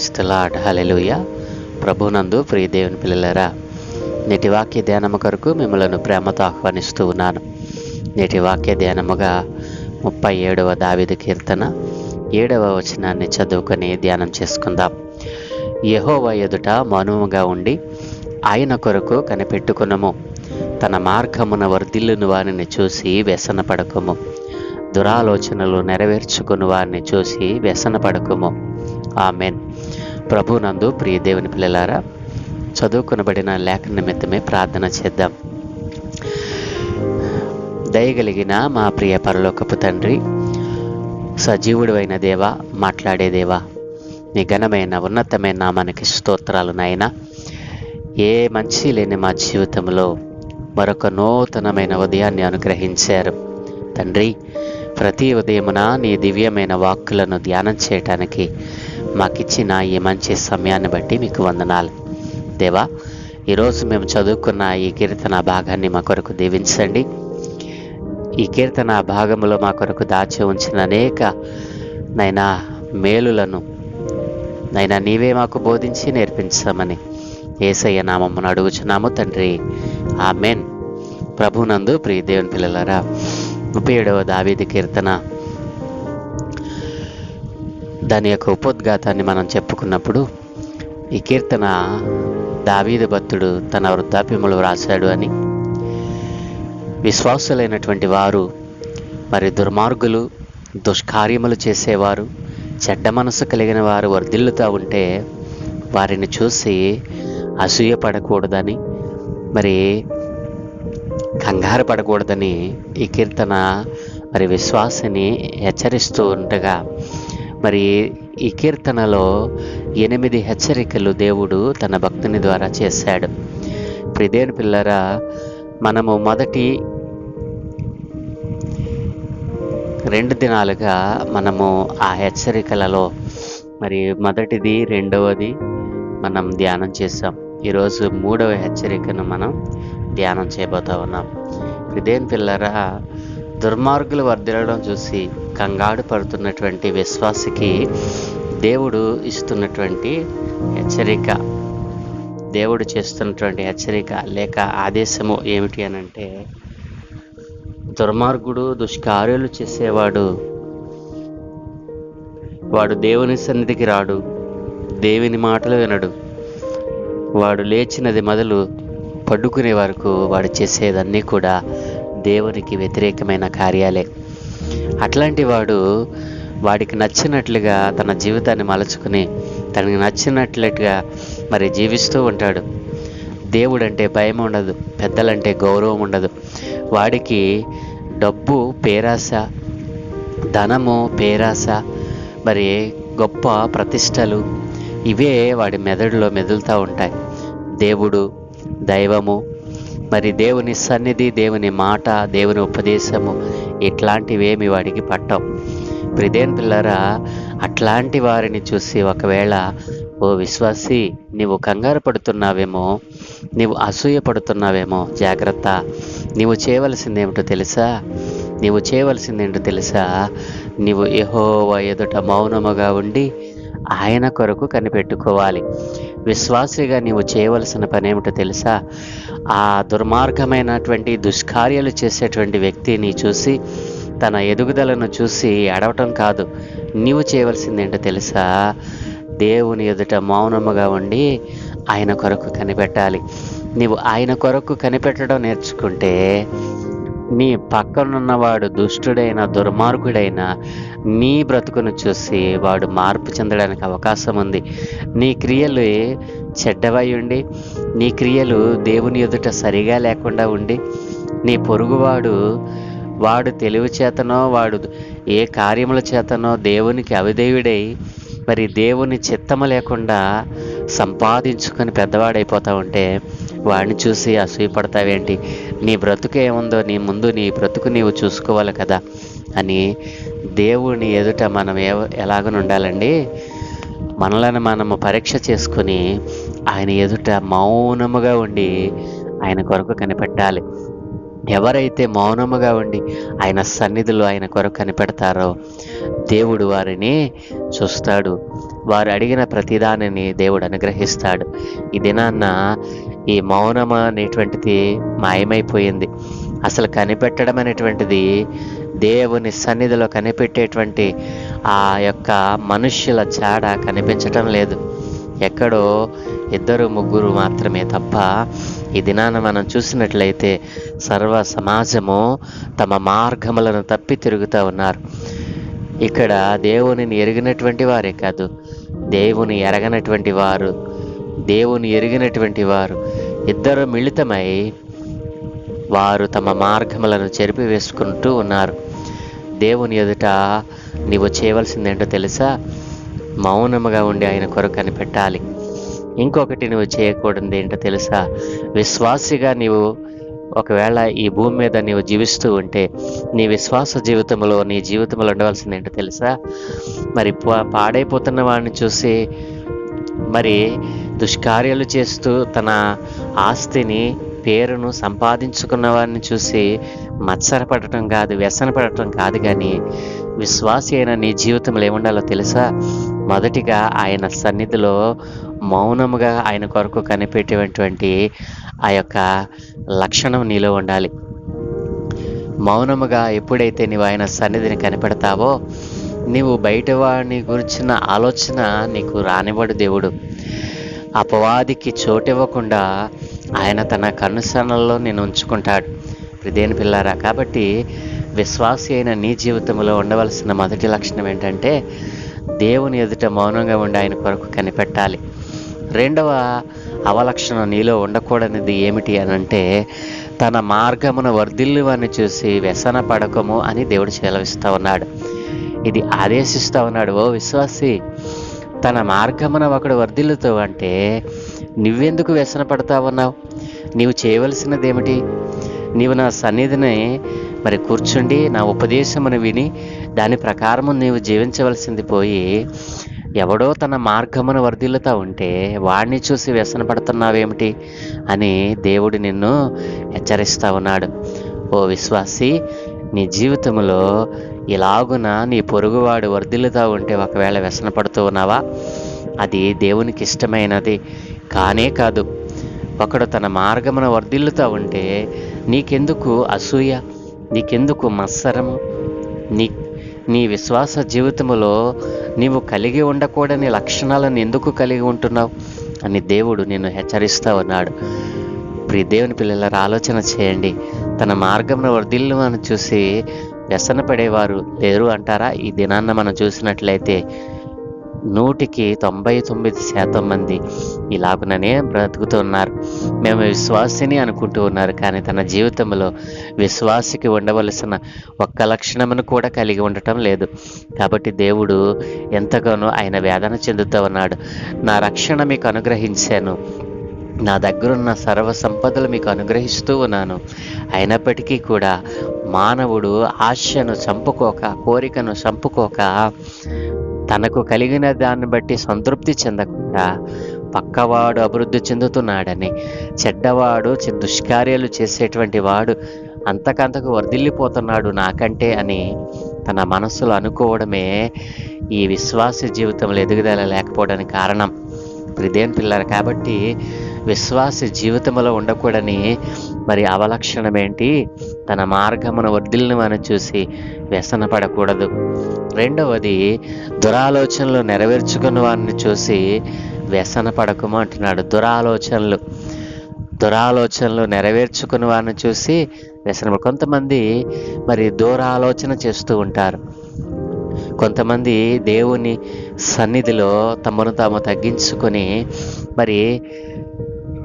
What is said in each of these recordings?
క్రైస్తలాడ్ hallelujah ప్రభునందు ప్రియ దేవుని పిల్లలరా నేటి వాక్య ధ్యానము కొరకు మిమ్మలను ప్రేమతో ఆహ్వానిస్తూ ఉన్నాను. నేటి వాక్య ధ్యానముగా ముప్పై ఏడవ దావిద కీర్తన ఏడవ వచనాన్ని చదువుకొని ధ్యానం చేసుకుందాం. యహోవ ఎదుట మౌనముగా ఉండి ఆయన కొరకు కనిపెట్టుకునము. తన మార్గమున వర్ధిల్లుని వారిని చూసి వ్యసనపడకము. దురాలోచనలు నెరవేర్చుకుని వారిని చూసి వ్యసన ఆమెన్. ప్రభు ప్రభునందు ప్రియ దేవుని పిల్లలారా చదువుకునబడిన లేఖ నిమిత్తమే ప్రార్థన చేద్దాం. దయగలిగిన మా ప్రియ పరలోకపు తండ్రి సజీవుడు అయిన దేవా మాట్లాడే దేవా నీ ఘనమైన ఉన్నతమైన నామానికి స్తోత్రాలు నాయన. ఏ మంచి లేని మా జీవితంలో మరొక నూతనమైన ఉదయాన్ని అనుగ్రహించారు. తండ్రి ప్రతి ఉదయమున నీ దివ్యమైన వాక్కులను ధ్యానం చేయటానికి మాకిచ్చిన ఈ మంచి సమయాన్ని బట్టి మీకు వందనాలు. దేవా ఈరోజు మేము చదువుకున్న ఈ కీర్తన భాగాన్ని మా కొరకు దీవించండి. ఈ కీర్తన భాగంలో మా కొరకు దాచి ఉంచిన అనేక నైనా మేలులను నైనా నీవే మాకు బోధించి నేర్పించమని ఏసయ్య నామమ్మను అడుగుచున్నాము తండ్రి. ఆ మెన్ ప్రభునందు ప్రియ దేవుని పిల్లలరా ముప్పై ఏడవ దావీది కీర్తన దాని యొక్క ఉపోద్ఘాతాన్ని మనం చెప్పుకున్నప్పుడు ఈ కీర్తన దావీద భక్తుడు తన వృద్ధాప్యములు వ్రాశాడు అని. విశ్వాసులైనటువంటి వారు మరి దుర్మార్గులు దుష్కార్యములు చేసేవారు చెడ్డ మనసు కలిగిన వారు వర్ధిల్లుతూ ఉంటే వారిని చూసి అసూయ పడకూడదని మరి కంగారు పడకూడదని ఈ కీర్తన మరి విశ్వాసిని హెచ్చరిస్తూ ఉండగా మరి ఈ కీర్తనలో ఎనిమిది హెచ్చరికలు దేవుడు తన భక్తుని ద్వారా చేశాడు. ప్రిదేని పిల్లరా మనము మొదటి రెండు దినాలుగా మనము ఆ హెచ్చరికలలో మరి మొదటిది రెండవది మనం ధ్యానం చేసాం ఈరోజు మూడవ హెచ్చరికను మనం ధ్యానం చేయబోతా ఉన్నాం. ఇదేం పిల్లరా దుర్మార్గులు వర్దిలడం చూసి కంగాడు పడుతున్నటువంటి విశ్వాసికి దేవుడు ఇస్తున్నటువంటి హెచ్చరిక దేవుడు చేస్తున్నటువంటి హెచ్చరిక లేక ఆదేశము ఏమిటి అని అంటే దుర్మార్గుడు దుష్కార్యాలు చేసేవాడు వాడు దేవుని సన్నిధికి రాడు దేవుని మాటలు వినడు. వాడు లేచినది మొదలు పడుకునే వరకు వాడు చేసేదన్నీ కూడా దేవునికి వ్యతిరేకమైన కార్యాలే. అట్లాంటి వాడు వాడికి నచ్చినట్లుగా తన జీవితాన్ని మలుచుకుని తనకి నచ్చినట్లుగా మరి జీవిస్తూ ఉంటాడు. దేవుడు అంటే భయం ఉండదు పెద్దలంటే గౌరవం ఉండదు. వాడికి డబ్బు పేరాస ధనము పేరాస మరి గొప్ప ప్రతిష్టలు ఇవే వాడి మెదడులో మెదులుతూ ఉంటాయి. దేవుడు దైవము మరి దేవుని సన్నిధి దేవుని మాట దేవుని ఉపదేశము ఇట్లాంటివేమి వాడికి పట్టవు. ప్రిదేన్ పిల్లరా అట్లాంటి వారిని చూసి ఒకవేళ ఓ విశ్వాసి నీవు కంగారు పడుతున్నావేమో నీవు అసూయ పడుతున్నావేమో జాగ్రత్త. నీవు చేయవలసింది ఏమిటో తెలుసా? నీవు చేయవలసిందేంటో తెలుసా? నీవు యహోవ ఎదుట మౌనముగా ఉండి ఆయన కొరకు కనిపెట్టుకోవాలి. విశ్వాసిగా నీవు చేయవలసిన పని ఏమిటో తెలుసా? ఆ దుర్మార్గమైనటువంటి దుష్కార్యాలు చేసేటువంటి వ్యక్తిని చూసి తన ఎదుగుదలను చూసి అడవటం కాదు. నీవు చేయవలసింది ఏంటో తెలుసా? దేవుని ఎదుట మౌనముగా ఉండి ఆయన కొరకు కనిపెట్టాలి. నీవు ఆయన కొరకు కనిపెట్టడం నేర్చుకుంటే నీ పక్కనున్నవాడు దుష్టుడైన దుర్మార్గుడైన నీ బ్రతుకును చూసి వాడు మార్పు చెందడానికి అవకాశం ఉంది. నీ క్రియలు చెడ్డవై ఉండి నీ క్రియలు దేవుని ఎదుట సరిగా లేకుండా ఉండి నీ పొరుగువాడు వాడు తెలివి చేతనో వాడు ఏ కార్యముల చేతనో దేవునికి అవిదేవుడై మరి దేవుని చిత్తము లేకుండా సంపాదించుకొని పెద్దవాడైపోతా ఉంటే వాడిని చూసి అసూయపడతావేంటి? నీ బ్రతుకు ఏముందో నీ ముందు నీ బ్రతుకు నీవు చూసుకోవాలి కదా అని దేవుని ఎదుట మనం ఏ ఎలాగనుండాలండి మనలను మనము పరీక్ష చేసుకుని ఆయన ఎదుట మౌనముగా ఉండి ఆయన కొరకు కనిపెట్టాలి. ఎవరైతే మౌనముగా ఉండి ఆయన సన్నిధిలో ఆయన కొరకు కనిపెడతారో దేవుడు వారిని చూస్తాడు. వారు అడిగిన ప్రతిదానిని దేవుడు అనుగ్రహిస్తాడు. ఈ దినాన్న ఈ మౌనం అనేటువంటిది మాయమైపోయింది. అసలు కనిపెట్టడం అనేటువంటిది దేవుని సన్నిధిలో కనిపెట్టేటువంటి ఆ యొక్క మనుష్యుల చాడ కనిపించటం లేదు. ఎక్కడో ఇద్దరు ముగ్గురు మాత్రమే తప్ప ఈ దినాన మనం చూసినట్లయితే సర్వ సమాజము తమ మార్గములను తప్పి తిరుగుతూ ఉన్నారు. ఇక్కడ దేవునిని ఎరిగినటువంటి వారే కాదు దేవుని ఎరగనటువంటి వారు దేవుని ఎరిగినటువంటి వారు ఇద్దరు మిళితమై వారు తమ మార్గములను చెరిపివేసుకుంటూ ఉన్నారు. దేవుని ఎదుట నీవు చేయవలసిందేంటో తెలుసా? మౌనముగా ఉండి ఆయన కొరకు కనిపెట్టాలి. ఇంకొకటి నువ్వు చేయకూడదు ఏంటో తెలుసా? విశ్వాసిగా నీవు ఒకవేళ ఈ భూమి మీద నీవు జీవిస్తూ ఉంటే నీ విశ్వాస జీవితంలో నీ జీవితంలో ఉండవలసింది ఏంటో తెలుసా? మరి పా- పాడైపోతున్న వాడిని చూసి మరి దుష్కార్యాలు చేస్తూ తన ఆస్తిని పేరును సంపాదించుకున్న వారిని చూసి మత్సరపడటం కాదు వ్యసనపడటం కాదు కానీ విశ్వాసి అయిన నీ జీవితంలో ఏముండాలో తెలుసా? మొదటిగా ఆయన సన్నిధిలో మౌనముగా ఆయన కొరకు కనిపెట్టేటువంటి ఆ యొక్క లక్షణం నీలో ఉండాలి. మౌనముగా ఎప్పుడైతే నీవు ఆయన సన్నిధిని కనిపెడతావో నీవు బయట వాడిని గురించిన ఆలోచన నీకు రానివ్వడు దేవుడు. అపవాదికి చోటివ్వకుండా ఆయన తన కనుసనల్లో నేను ఉంచుకుంటాడు. ప్రదేని పిల్లారా కాబట్టి విశ్వాసి అయిన నీ జీవితంలో ఉండవలసిన మొదటి లక్షణం ఏంటంటే దేవుని ఎదుట మౌనంగా ఉండి ఆయన కొరకు కనిపెట్టాలి. రెండవ అవలక్షణం నీలో ఉండకూడనిది ఏమిటి అని అంటే తన మార్గమున వర్ధిల్లు చూసి వ్యసన పడకము అని దేవుడు సెలవిస్తూ ఉన్నాడు. ఇది ఆదేశిస్తూ ఉన్నాడు ఓ విశ్వాసి! తన మార్గమున ఒకడు వర్ధిల్లుతూ అంటే నువ్వెందుకు వ్యసన పడతా ఉన్నావు? నీవు చేయవలసినది ఏమిటి నీవు నా సన్నిధిని మరి కూర్చుండి నా ఉపదేశమును విని దాని ప్రకారము నీవు జీవించవలసింది పోయి ఎవడో తన మార్గమును వర్ధిల్లుతా ఉంటే వాడిని చూసి వ్యసన పడుతున్నావేమిటి అని దేవుడు నిన్ను హెచ్చరిస్తా ఉన్నాడు. ఓ విశ్వాసి నీ జీవితంలో ఇలాగున నీ పొరుగువాడు వర్ధిల్లుతా ఉంటే ఒకవేళ వ్యసన పడుతూ ఉన్నావా? అది దేవునికి ఇష్టమైనది కానే కాదు ఒకడు తన మార్గమున వర్ధిల్లుతా ఉంటే నీకెందుకు అసూయ? నీకెందుకు మత్సరము నీ నీ విశ్వాస జీవితంలో నీవు కలిగి ఉండకూడని లక్షణాలను ఎందుకు కలిగి ఉంటున్నావు? అని దేవుడు నిన్ను హెచ్చరిస్తూ ఉన్నాడు. ప్రియ దేవుని పిల్లల ఆలోచన చేయండి. తన మార్గంలో వర్ధిల్లు అని చూసి వ్యసన పడేవారు లేరు అంటారా? ఈ దినాన్న మనం చూసినట్లయితే నూటికి తొంభై తొమ్మిది శాతం మంది ఇలాగుననే బ్రతుకుతున్నారు మేము విశ్వాసిని అనుకుంటూ ఉన్నారు కానీ తన జీవితంలో విశ్వాసికి ఉండవలసిన ఒక్క లక్షణమును కూడా కలిగి ఉండటం లేదు. కాబట్టి దేవుడు ఎంతగానో ఆయన వేదన చెందుతూ ఉన్నాడు. నా రక్షణ మీకు అనుగ్రహించాను. నా దగ్గరున్న సర్వ సంపదలు మీకు అనుగ్రహిస్తూ ఉన్నాను. అయినప్పటికీ కూడా మానవుడు ఆశను చంపుకోక కోరికను చంపుకోక తనకు కలిగిన దాన్ని బట్టి సంతృప్తి చెందకుండా పక్కవాడు అభివృద్ధి చెందుతున్నాడని చెడ్డవాడు దుష్కార్యాలు చేసేటువంటి వాడు అంతకంతకు వర్ధిల్లిపోతున్నాడు నాకంటే అని తన మనస్సులో అనుకోవడమే ఈ విశ్వాస జీవితంలో ఎదుగుదల లేకపోవడానికి కారణం. ఇదేం పిల్లలు కాబట్టి విశ్వాస జీవితంలో ఉండకూడని మరి అవలక్షణం ఏంటి? తన మార్గమున వర్ధిల్ని మనం చూసి వ్యసన పడకూడదు రెండవది దురాలోచనలు నెరవేర్చుకున్న వారిని చూసి వ్యసన పడకము అంటున్నాడు దురాలోచనలు. దురాలోచనలు నెరవేర్చుకున్న వారిని చూసి వ్యసన కొంతమంది మరి దూరాలోచన చేస్తూ ఉంటారు. కొంతమంది దేవుని సన్నిధిలో తమను తాము తగ్గించుకొని మరి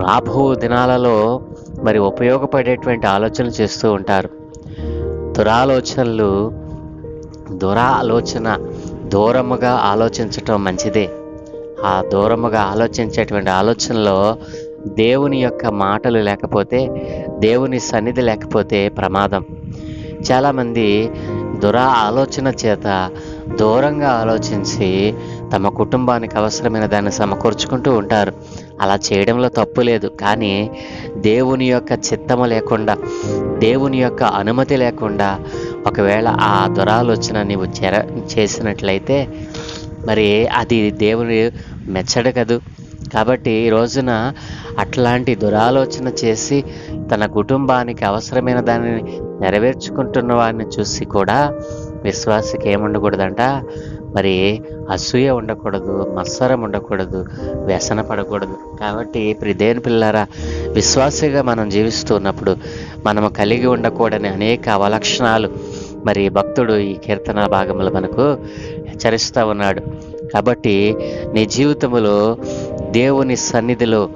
రాబో దినాలలో మరి ఉపయోగపడేటువంటి ఆలోచనలు చేస్తూ ఉంటారు. దురాలోచనలు దురాలోచన దూరముగా ఆలోచించటం మంచిదే. ఆ దూరముగా ఆలోచించేటువంటి ఆలోచనలో దేవుని యొక్క మాటలు లేకపోతే దేవుని సన్నిధి లేకపోతే ప్రమాదం. చాలామంది దురా ఆలోచన చేత దూరంగా ఆలోచించి తమ కుటుంబానికి అవసరమైన దాన్ని సమకూర్చుకుంటూ ఉంటారు. అలా చేయడంలో తప్పు లేదు. కానీ దేవుని యొక్క చిత్తము లేకుండా దేవుని యొక్క అనుమతి లేకుండా ఒకవేళ ఆ దురాలోచన నీవు చెర చేసినట్లయితే మరి అది దేవుని మెచ్చడు కదూ. కాబట్టి ఈ రోజున అట్లాంటి దురాలోచన చేసి తన కుటుంబానికి అవసరమైన దానిని నెరవేర్చుకుంటున్న వారిని చూసి కూడా విశ్వాసకి ఏముండకూడదంట? మరి అసూయ ఉండకూడదు మత్సరం ఉండకూడదు వ్యసన పడకూడదు. కాబట్టి ప్రిదేని పిల్లరా విశ్వాసిగా మనం జీవిస్తున్నప్పుడు మనము కలిగి ఉండకూడని అనేక అవలక్షణాలు మరి భక్తుడు ఈ కీర్తన భాగంలో మనకు హెచ్చరిస్తూ ఉన్నాడు. కాబట్టి నీ జీవితంలో దేవుని సన్నిధిలో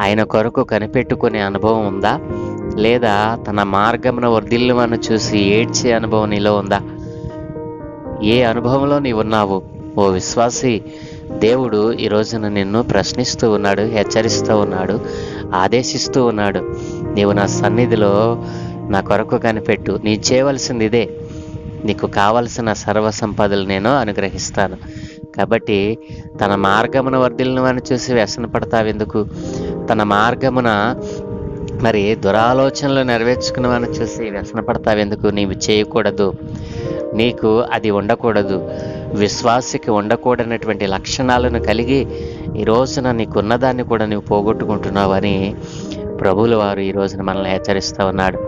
ఆయన కొరకు కనిపెట్టుకునే అనుభవం ఉందా? లేదా తన మార్గమున వర్ధిల్లుమను చూసి ఏడ్చే అనుభవం నీలో ఉందా? ఏ అనుభవంలో నీవు ఉన్నావు? ఓ విశ్వాసి దేవుడు ఈ రోజున నిన్ను ప్రశ్నిస్తూ ఉన్నాడు హెచ్చరిస్తూ ఉన్నాడు ఆదేశిస్తూ ఉన్నాడు. నీవు నా సన్నిధిలో నా కొరకు కనిపెట్టు. నీ చేయవలసింది ఇదే నీకు కావలసిన సర్వ సంపదలు నేను అనుగ్రహిస్తాను. కాబట్టి తన మార్గమున వర్ధిల్లను చూసి వ్యసన పడతావెందుకు తన మార్గమున మరి దురాలోచనలు నెరవేర్చుకున్నవని చూసి వ్యసన పడతావెందుకు నీవు చేయకూడదు. నీకు అది ఉండకూడదు. విశ్వాసికి ఉండకూడనటువంటి లక్షణాలను కలిగి ఈ రోజున నీకున్నదాన్ని కూడా నువ్వు పోగొట్టుకుంటున్నావని ప్రభువుల వారు ఈ రోజున మనల్ని హెచ్చరిస్తూ ఉన్నాడు.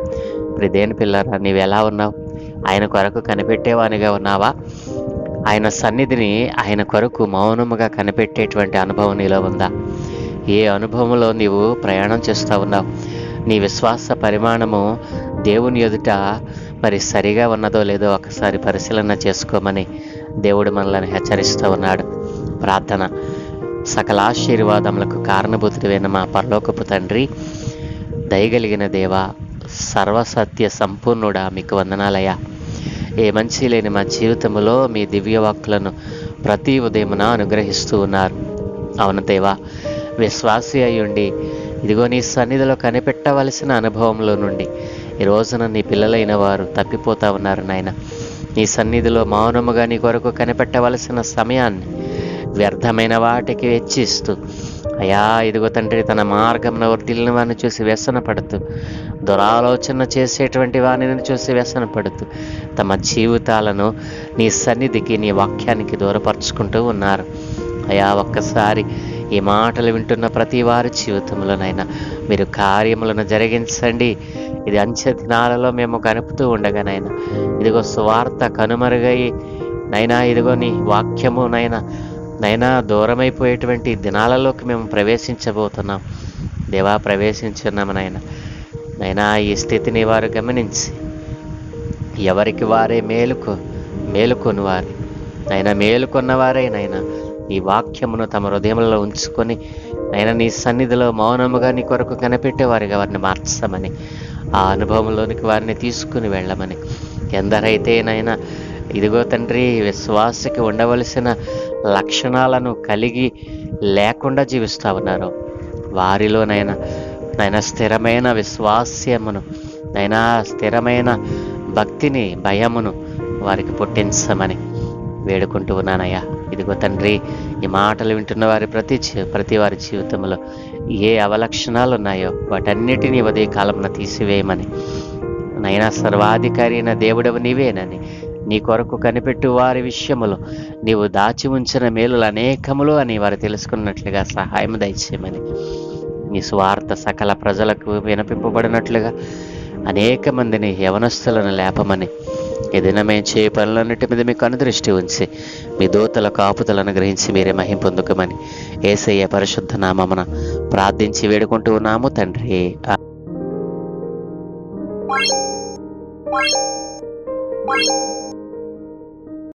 ఇప్పుడు దేని పిల్లరా నీవు ఎలా ఉన్నావు? ఆయన కొరకు కనిపెట్టేవానిగా ఉన్నావా? ఆయన సన్నిధిని ఆయన కొరకు మౌనముగా కనిపెట్టేటువంటి అనుభవం నీలో ఉందా? ఏ అనుభవంలో నీవు ప్రయాణం చేస్తూ ఉన్నావు? నీ విశ్వాస పరిమాణము దేవుని ఎదుట మరి సరిగా ఉన్నదో లేదో ఒకసారి పరిశీలన చేసుకోమని దేవుడు మనల్ని హెచ్చరిస్తూ ఉన్నాడు. ప్రార్థన. సకల ఆశీర్వాదములకు కారణభూతుడైన మా పరలోకపు తండ్రి దయగలిగిన దేవ సర్వసత్య సంపూర్ణుడా మీకు వందనాలయ్యా. ఏ మంచి లేని మా జీవితంలో మీ దివ్యవాక్కులను ప్రతి ఉదయమున అనుగ్రహిస్తూ ఉన్నారు. అవును దేవా విశ్వాసి అయ్యుండి ఇదిగో నీ సన్నిధిలో కనిపెట్టవలసిన అనుభవంలో నుండి ఈ రోజున నీ పిల్లలైన వారు తప్పిపోతా ఉన్నారు నాయన. నీ సన్నిధిలో మౌనముగా నీ కొరకు కనిపెట్టవలసిన సమయాన్ని వ్యర్థమైన వాటికి వెచ్చిస్తూ అయా ఇదిగో తండ్రి తన మార్గంలో వర్దిలిన వారిని చూసి వ్యసన పడుతూ దురాలోచన చేసేటువంటి వారిని చూసి వ్యసన పడుతూ తమ జీవితాలను నీ సన్నిధికి నీ వాక్యానికి దూరపరుచుకుంటూ ఉన్నారు. అయా ఒక్కసారి ఈ మాటలు వింటున్న ప్రతి వారి జీవితంలోనైనా మీరు కార్యములను జరిగించండి. ఇది అంచె దినాలలో మేము కనుపుతూ ఉండగానైనా ఇదిగో సువార్త కనుమరుగై నైనా ఇదిగో నీ వాక్యము నైనా నైనా దూరమైపోయేటువంటి దినాలలోకి మేము ప్రవేశించబోతున్నాం. దేవా ప్రవేశించున్నాము నాయన నైనా ఈ స్థితిని వారు గమనించి ఎవరికి వారే మేలుకు మేలుకొని వారి నైనా మేలుకొన్న వారే నైనా ఈ వాక్యమును తమ హృదయంలో ఉంచుకొని నైనా నీ సన్నిధిలో మౌనముగా నీ కొరకు కనిపెట్టేవారిగా వారిని మార్చమని ఆ అనుభవంలోనికి వారిని తీసుకుని వెళ్ళమని. ఎందరైతే నైనా ఇదిగో తండ్రి విశ్వాసకి ఉండవలసిన లక్షణాలను కలిగి లేకుండా జీవిస్తూ ఉన్నారు వారిలోనైనా నైనా స్థిరమైన విశ్వాస్యమును నైనా స్థిరమైన భక్తిని భయమును వారికి పుట్టించమని వేడుకుంటూ ఉన్నానయ్యా. ఇదిగో తండ్రి ఈ మాటలు వింటున్న వారి ప్రతి ప్రతి వారి జీవితంలో ఏ అవలక్షణాలు ఉన్నాయో వాటన్నిటినీ ఉదయ కాలంలో తీసివేయమని. నైనా సర్వాధికారి అయిన దేవుడవు నీవేనని నీ కొరకు కనిపెట్టు వారి విషయములో నీవు దాచి ఉంచిన మేలులు అనేకములు అని వారు తెలుసుకున్నట్లుగా సహాయం దయచేయమని. నీ స్వార్థ సకల ప్రజలకు వినపింపబడినట్లుగా అనేక మందిని యవనస్తులను లేపమని ఏదైనా మేము చేయ పనులన్నిటి మీద మీకు అనుదృష్టి ఉంచి మీ దూతల కాపుతలను గ్రహించి మీరే మహిం పొందుకమని ఏసయ్య పరిశుద్ధ నామమున ప్రార్థించి వేడుకుంటూ ఉన్నాము తండ్రి.